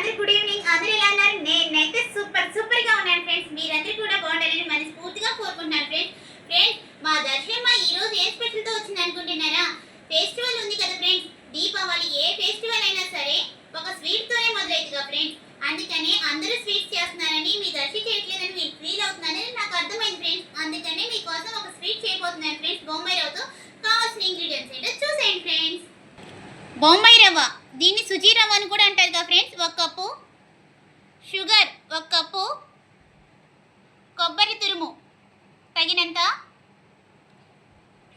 అందరూ good evening. అందరూ ఎలా ఉన్నారు? నేనైతే సూపర్ సూపర్గా ఉన్నాను ఫ్రెండ్స్. మీరందరూ కూడా బాగుండాలని మనస్ఫూర్తిగా కోరుకుంటున్నాను ఫ్రెండ్స్. ఫ్రెండ్స్ మా దర్శనమ్మ ఈ రోజు ఏ స్పెషల్తో వచ్చింది అనుకుంటున్నారా? ఫెస్టివల్ ఉంది కదా ఫ్రెండ్స్. దీపావళి ఏ ఫెస్టివల్ అయినా సరే ఒక స్వీట్ తోనే మొదలైతుందిగా ఫ్రెండ్స్. అందుకనే అందరూ స్వీట్స్ చేస్తున్నారని మీ దర్శి చేయట్లేదని మీరు ఫీల్ అవుతున్నారని నాకు అర్థమైంది ఫ్రెండ్స్. అందుకనే మీకోసం ఒక స్వీట్ చేయబోతున్నాను ఫ్రెండ్స్. బొంబాయి రవ్వతో కావాల్సిన ఇంగ్రీడియంట్స్ ఏంటో చూసేయండి ఫ్రెండ్స్. బొంబాయి రవ్వ. దీన్ని సుజీ రవ్వ అని కూడా అంటారు కదా ఫ్రెండ్స్. ఒక కప్పు షుగర్ ఒక కప్పు కొబ్బరి తురుము తగినంత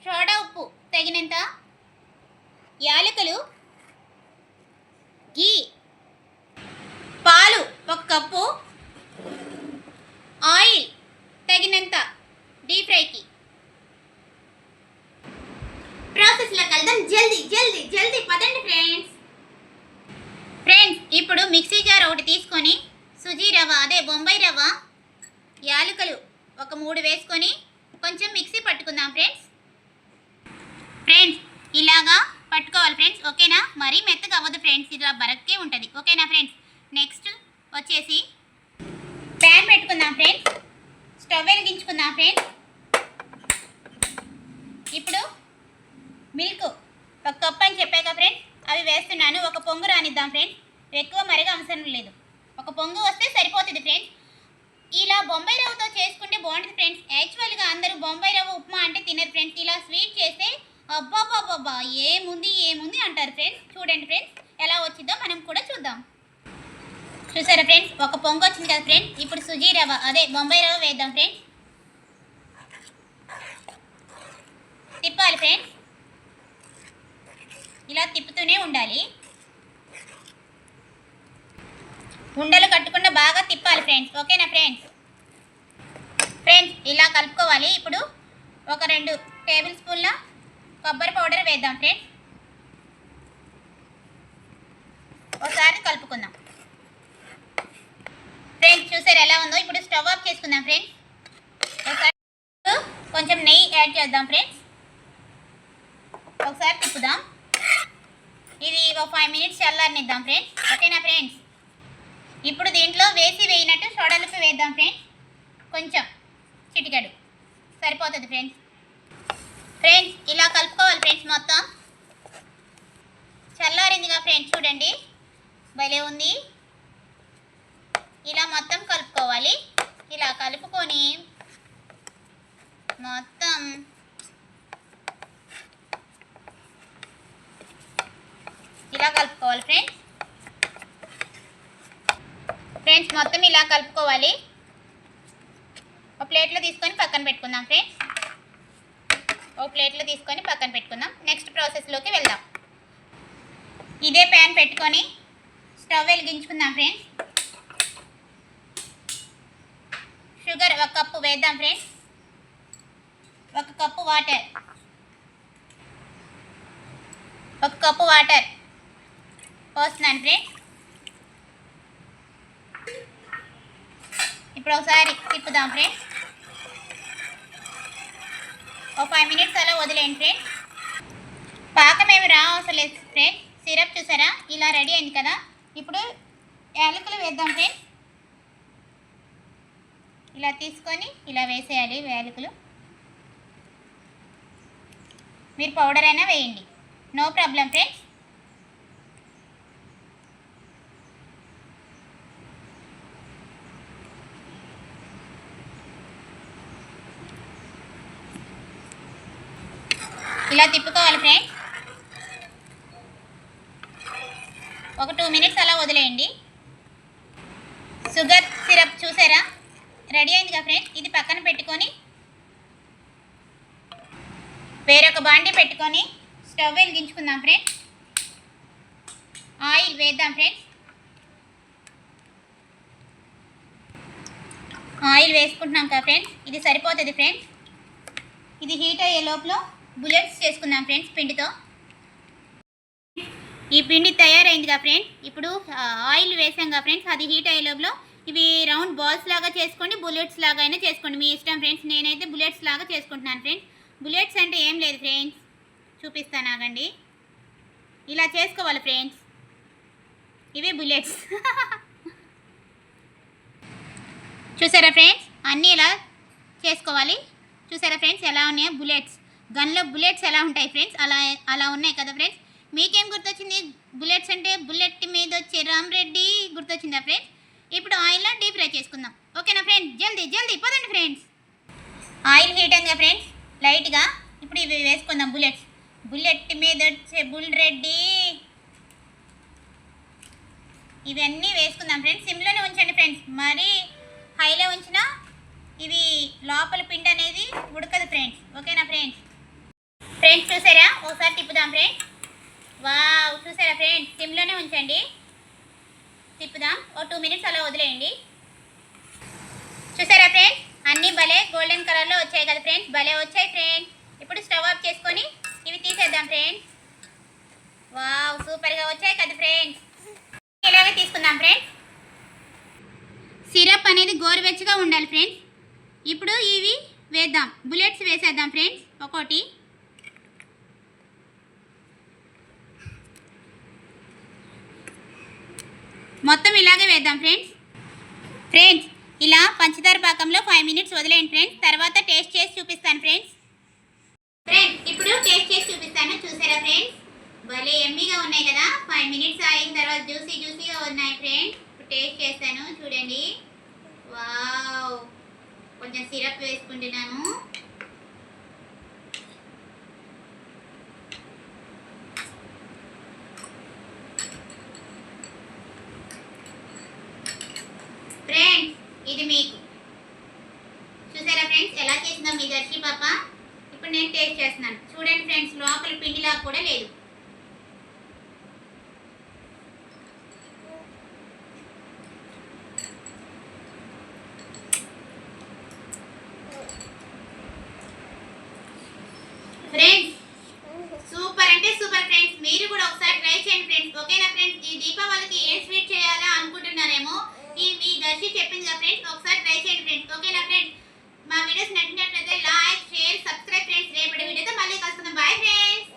సోడా ఉప్పు తగినంత యాలకులు గీ పాలు ఒక కప్పు ఆయిల్ తగినంత డీప్ ఫ్రైకి ప్రాసెస్లో కలదాం జల్దీ జల్దీ జల్దీ పదండి ఫ్రెండ్స్ ఫ్రెండ్స్ ఇప్పుడు మిక్సీ జార్ ఒకటి తీసుకొని సుజీ రవ్వ అదే బొంబాయి రవ్వ యాలకులు ఒక మూడు వేసుకొని కొంచెం మిక్సీ పట్టుకుందాం ఫ్రెండ్స్ ఫ్రెండ్స్ ఇలాగా పట్టుకోవాలి ఫ్రెండ్స్ ఓకేనా? మరీ మెత్తగా అవ్వదు ఫ్రెండ్స్ ఇలా బరక్కే ఉంటుంది ఓకేనా ఫ్రెండ్స్ నెక్స్ట్ వచ్చేసి ప్యాన్ పెట్టుకుందాం ఫ్రెండ్స్ స్టవ్ వెలిగించుకుందాం ఫ్రెండ్స్ ఇప్పుడు మిల్క్ ఒక కప్ అని చెప్పాక ఫ్రెండ్స్ అవి వేస్తున్నాను ఒక పొంగు రానిద్దాం ఫ్రెండ్స్ ఎక్కువ మరిగా అవసరం లేదు. ఒక పొంగు వస్తే సరిపోతుంది ఫ్రెండ్స్ ఇలా బొంబాయి రవ్వతో చేసుకుంటే బాగుంటుంది ఫ్రెండ్స్ యాక్చువల్గా అందరూ బొంబాయి రవ్వ ఉప్మా అంటే తినరు ఫ్రెండ్స్ ఇలా స్వీట్ చేస్తే అబ్బాబాబాబా ఏముంది ఏముంది అంటారు ఫ్రెండ్స్ చూడండి ఫ్రెండ్స్ ఎలా వచ్చిందో మనం కూడా చూద్దాం. చూసారా ఫ్రెండ్స్ ఒక పొంగు వచ్చింది కదా ఫ్రెండ్స్ ఇప్పుడు సుజీ రవ్వ అదే బొంబాయి రవ్వ వేద్దాం ఫ్రెండ్స్ తిప్పాలి ఫ్రెండ్స్ ఇలా తిప్పుతూనే ఉండాలి. ఉండలు కట్టకుండా బాగా తిప్పాలి ఫ్రెండ్స్ ఓకేనా ఫ్రెండ్స్ ఫ్రెండ్స్ ఇలా కలుపుకోవాలి. ఇప్పుడు ఒక రెండు టేబుల్ స్పూన్ల కొబ్బరి పౌడర్ వేద్దాం ఫ్రెండ్స్ ఒకసారి కలుపుకుందాం. ఫ్రెండ్స్ చూసారు ఎలా ఉందో? ఇప్పుడు స్టవ్ ఆఫ్ చేసుకుందాం ఫ్రెండ్స్ ఒకసారి కొంచెం నెయ్యి యాడ్ చేద్దాం ఫ్రెండ్స్ ఒకసారి తిప్పుదాం. ఇది ఒక ఫైవ్ మినిట్స్ చల్లారనిద్దాం ఫ్రెండ్స్ ఓకేనా ఫ్రెండ్స్ ఇప్పుడు దీంట్లో వేసి వేయినట్టు సోడలుపు వేద్దాం ఫ్రెండ్స్ కొంచెం చిటికెడు. సరిపోతుంది ఫ్రెండ్స్ ఫ్రెండ్స్ ఇలా కలుపుకోవాలి ఫ్రెండ్స్ మొత్తం. చల్లారిందిగా ఫ్రెండ్స్ చూడండి. భలే ఉంది ఇలా మొత్తం కలుపుకోవాలి ఇలా కలుపుకొని మొత్తం ఇలా కలుపుకోవాలి ఫ్రెండ్స్ ఫ్రెండ్స్ మొత్తం ఇలా కలుపుకోవాలి. ఒక ప్లేట్లో తీసుకొని పక్కన పెట్టుకుందాం ఫ్రెండ్స్. ఒక ప్లేట్లో తీసుకొని పక్కన పెట్టుకుందాం. నెక్స్ట్ ప్రాసెస్లోకి వెళ్దాం. ఇదే ప్యాన్ పెట్టుకొని స్టవ్ వెలిగించుకుందాం ఫ్రెండ్స్. షుగర్ ఒక కప్పు వేద్దాం ఫ్రెండ్స్. ఒక కప్పు వాటర్. ఒక కప్పు వాటర్. పోస్తున్నాను ఫ్రెండ్స్. ఇప్పుడు ఒకసారి తిప్పుదాం ఫ్రెండ్స్ ఒక ఫైవ్ మినిట్స్ అలా వదిలేండి ఫ్రెండ్స్ పాకం ఏమి రా అవసరం లేదు ఫ్రెండ్స్ సిరప్ చూసారా? ఇలా రెడీ అయింది కదా. ఇప్పుడు యాలకులు వేద్దాం ఫ్రెండ్స్ ఇలా తీసుకొని ఇలా వేసేయాలి యాలకులు. మీరు పౌడర్ అయినా వేయండి. నో ప్రాబ్లం ఫ్రెండ్స్ ఇలా తిప్పుకోవాలి ఫ్రెండ్స్ ఒక టూ మినిట్స్ అలా వదిలేయండి. షుగర్ సిరప్ చూసారా? రెడీ అయిందిగా ఫ్రెండ్స్ ఇది పక్కన పెట్టుకొని వేరొక బాండి పెట్టుకొని స్టవ్ వెలిగించుకుందాం ఫ్రెండ్స్ ఆయిల్ వేద్దాం ఫ్రెండ్స్ ఆయిల్ వేసుకుంటున్నాం కదా ఫ్రెండ్స్ ఇది సరిపోతుంది ఫ్రెండ్స్ ఇది హీట్ అయ్యే లోపల బుల్లెట్స్ చేసుకుందాం ఫ్రెండ్స్ పిండితో. ఈ పిండి తయారైందిగా ఫ్రెండ్స్. ఇప్పుడు ఆయిల్ వేసాంగా ఫ్రెండ్స్. అది హీట్ అయ్యే లోపల ఇవి రౌండ్ బాల్స్ లాగా చేసుకోండి బుల్లెట్స్ లాగా అయినా చేసుకోండి. మీ ఇష్టం ఫ్రెండ్స్. నేనైతే బుల్లెట్స్ లాగా చేసుకుంటున్నాను ఫ్రెండ్స్. బుల్లెట్స్ అంటే ఏం లేదు ఫ్రెండ్స్. చూపిస్తాను ఆగండి. ఇలా చేసుకోవాలి ఫ్రెండ్స్. ఇవే బుల్లెట్స్. చూసారా ఫ్రెండ్స్? అన్నీ ఇలా చేసుకోవాలి. చూసారా ఫ్రెండ్స్? ఎలా ఉన్నాయో బుల్లెట్స్. గన్లో బుల్లెట్స్ ఎలా ఉంటాయి ఫ్రెండ్స్? అలా అలా ఉన్నాయి కదా ఫ్రెండ్స్? మీకేం గుర్తొచ్చింది? బుల్లెట్స్ అంటే బుల్లెట్ మీద వచ్చే రామ్ రెడ్డి గుర్తొచ్చిందా ఫ్రెండ్స్? ఇప్పుడు ఆయిల్లో డీప్ ఫ్రై చేసుకుందాం. ఓకేనా ఫ్రెండ్స్? జల్దీ జల్దీ పోదండి ఫ్రెండ్స్. Oil heat friends? లైట్గా ఇప్పుడు ఇవి వేసుకుందాం బుల్లెట్స్. బుల్లెట్ మీద వచ్చే బుల్ రెడ్డి. ఇవన్నీ వేసుకుందాం ఫ్రెండ్స్. సిమ్లోనే ఉంచండి ఫ్రెండ్స్. మరి హైలో ఉంచినా ఇవి లోపల పిండి అనేది ఉడకదు ఫ్రెండ్స్. ఓకేనా ఫ్రెండ్స్? ఫ్రెండ్స్ చూసారా? ఒకసారి తిప్పుదాం ఫ్రెండ్స్ వావ్ చూసారా ఫ్రెండ్స్ సిమ్లోనే ఉంచండి. తిప్పుదాం. ఓ టూ మినిట్స్ అలా వదిలేయండి. చూసారా ఫ్రెండ్స్ అన్నీ భలే గోల్డెన్ కలర్లో వచ్చాయి కదా ఫ్రెండ్స్ భలే వచ్చాయి ఫ్రెండ్స్ ఇప్పుడు స్టవ్ ఆఫ్ చేసుకొని ఇవి తీసేద్దాం ఫ్రెండ్స్ వావ్ సూపర్గా వచ్చాయి కదా ఫ్రెండ్స్ ఇలాగే తీసుకుందాం ఫ్రెండ్స్ సిరప్ అనేది గోరువెచ్చగా ఉండాలి ఫ్రెండ్స్ ఇప్పుడు ఇవి వేద్దాం. బుల్లెట్స్ వేసేద్దాం ఫ్రెండ్స్ ఒకటి. మొత్తం ఇలాగే వేద్దాం ఫ్రెండ్స్ ఫ్రెండ్స్ ఇలా పంచదార పాకంలో ఫైవ్ మినిట్స్ వదిలేయండి ఫ్రెండ్స్ తర్వాత టేస్ట్ చేసి చూపిస్తాను ఫ్రెండ్స్ ఫ్రెండ్స్ ఇప్పుడు టేస్ట్ చేసి చూపిస్తాను. చూసారా ఫ్రెండ్స్ భలే ఎమ్మీగా ఉన్నాయి కదా. ఫైవ్ మినిట్స్ అయిన తర్వాత జ్యూసీ జ్యూసీగా ఉన్నాయి ఫ్రెండ్స్ ఇప్పుడు టేస్ట్ చేస్తాను చూడండి. వావ్ కొంచెం సిరప్ వేసుకుంటున్నాను. ఫ్రెండ్స్ ఇది మీకు. చూసారా ఫ్రెండ్స్ ఎలా చేసిందో మీ దర్శి పాప? ఇప్పుడు నేను టేస్ట్ చేస్తున్నాను. చూడండి ఫ్రెండ్స్ లోపల పిండిలా కూడా లేదు. Hershey Chapin Laprint, Oxford Brightside Print. Okay, Laprint. మా వీడియోస్ నచ్చినట్లయితే లైక్ షేర్ సబ్స్క్రైబ్ ఫ్రెండ్స్ రేపటి వీడియోతో మళ్ళీ కలుసుకుందాం బాయ్ ఫ్రెండ్స్